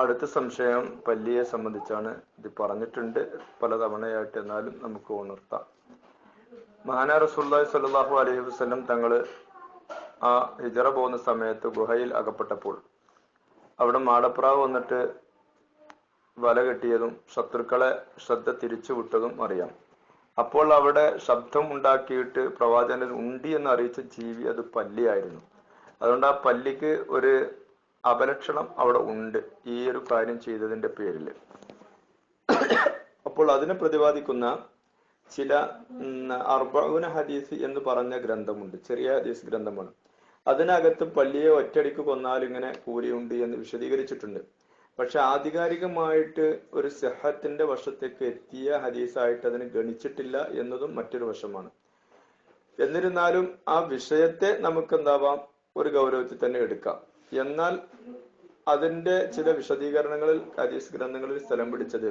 അടുത്ത സംശയം പല്ലിയെ സംബന്ധിച്ചാണ്. ഇത് പറഞ്ഞിട്ടുണ്ട്. പലതവണയായിട്ട് എന്നാലും നമുക്ക് ഉണർത്താം. മഹാന റസൂല്ലായി സല്ലാഹു അലഹി വസ്ലം തങ്ങൾ ആ ഹിജറ പോകുന്ന സമയത്ത് ഗുഹയിൽ അകപ്പെട്ടപ്പോൾ അവിടെ മാടപ്രാവ് വന്നിട്ട് വല കെട്ടിയതും ശത്രുക്കളെ ശ്രദ്ധ തിരിച്ചുവിട്ടതും അറിയാം. അപ്പോൾ അവിടെ ശബ്ദം ഉണ്ടാക്കിയിട്ട് പ്രവാചകൻ ഉണ്ടി എന്ന് അറിയിച്ച ജീവി അത് പല്ലിയായിരുന്നു. അതുകൊണ്ട് ആ പല്ലിക്ക് ഒരു അപലക്ഷണം അവിടെ ഉണ്ട് ഈ ഒരു കാര്യം ചെയ്തതിന്റെ പേരിൽ അപ്പോൾ അതിനെ പ്രതിപാദിക്കുന്ന ചില അർബുന ഹദീസ് എന്ന് പറഞ്ഞ ഗ്രന്ഥമുണ്ട്. ചെറിയ ഹദീസ് ഗ്രന്ഥമാണ്. അതിനകത്ത് പള്ളിയെ ഒറ്റയടിക്ക് കൊന്നാൽ ഇങ്ങനെ കൂലിയുണ്ട് എന്ന് വിശദീകരിച്ചിട്ടുണ്ട്. പക്ഷെ ആധികാരികമായിട്ട് ഒരു സെഹത്തിന്റെ വശത്തേക്ക് എത്തിയ ഹദീസായിട്ട് അതിന് ഗണിച്ചിട്ടില്ല എന്നതും മറ്റൊരു വശമാണ്. എന്നിരുന്നാലും ആ വിഷയത്തെ നമുക്ക് എന്താവാം ഒരു ഗൗരവത്തിൽ തന്നെ എടുക്കാം. എന്നാൽ അതിന്റെ ചില വിശദീകരണങ്ങളിൽ ഹദീസ് ഗ്രന്ഥങ്ങളിൽ സ്ഥലം പിടിച്ചത്.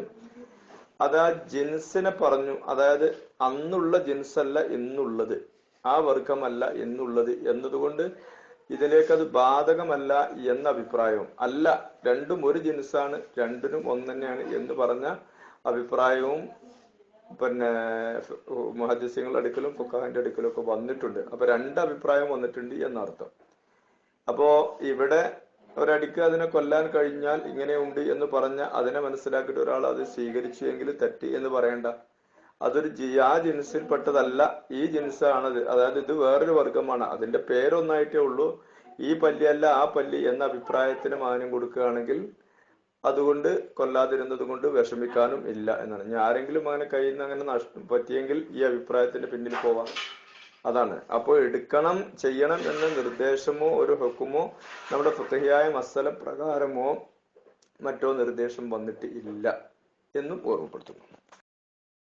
അത് ആ ജിൻസിനെ പറഞ്ഞു അതായത് അന്നുള്ള ജിൻസല്ല ഇന്നുള്ളത് ആ വർഗമല്ല എന്നുള്ളത് എന്നതുകൊണ്ട് ഇതിലേക്ക് അത് ബാധകമല്ല എന്ന അഭിപ്രായവും. അല്ല രണ്ടും ഒരു ജിൻസാണ് രണ്ടിനും ഒന്ന് തന്നെയാണ് എന്ന് പറഞ്ഞ അഭിപ്രായവും പിന്നെ മഹദ്യസ്യങ്ങളുടെ അടുക്കലും ഫുക്കാഹിന്റെ അടുക്കലും ഒക്കെ വന്നിട്ടുണ്ട്. അപ്പൊ രണ്ട് അഭിപ്രായം വന്നിട്ടുണ്ട് എന്നർത്ഥം. അപ്പോ ഇവിടെ ഒരടിക്ക് അതിനെ കൊല്ലാൻ കഴിഞ്ഞാൽ ഇങ്ങനെയുണ്ട് എന്ന് പറഞ്ഞ അതിനെ മനസ്സിലാക്കിയിട്ട് ഒരാൾ അത് സ്വീകരിച്ചു എങ്കിൽ തെറ്റി എന്ന് പറയണ്ട. അതൊരു ജി ആ ജിൻസിൽ പെട്ടതല്ല ഈ ജിൻസാണത്. അതായത് ഇത് വേറൊരു വർഗമാണ് അതിന്റെ പേരൊന്നായിട്ടേ ഉള്ളൂ. ഈ പല്ലിയല്ല ആ പല്ലി എന്ന അഭിപ്രായത്തിന് മാനം കൊടുക്കുകയാണെങ്കിൽ അതുകൊണ്ട് കൊല്ലാതിരുന്നത് കൊണ്ട് വിഷമിക്കാനും ഇല്ല എന്നാണ്. ഞാൻ ആരെങ്കിലും അങ്ങനെ കയ്യിൽ നിന്ന് അങ്ങനെ പറ്റിയെങ്കിൽ ഈ അഭിപ്രായത്തിന്റെ പിന്നിൽ പോവാം. അതാണ്. അപ്പോൾ എടുക്കണം ചെയ്യണം എന്ന നിർദ്ദേശമോ ഒരു ഹുക്കുമോ നമ്മുടെ ഫുത്തഹിയായ മസല പ്രകാരമോ മറ്റോ നിർദ്ദേശം വന്നിട്ട് ഇല്ല എന്നും ഓർമ്മപ്പെടുത്തുന്നു.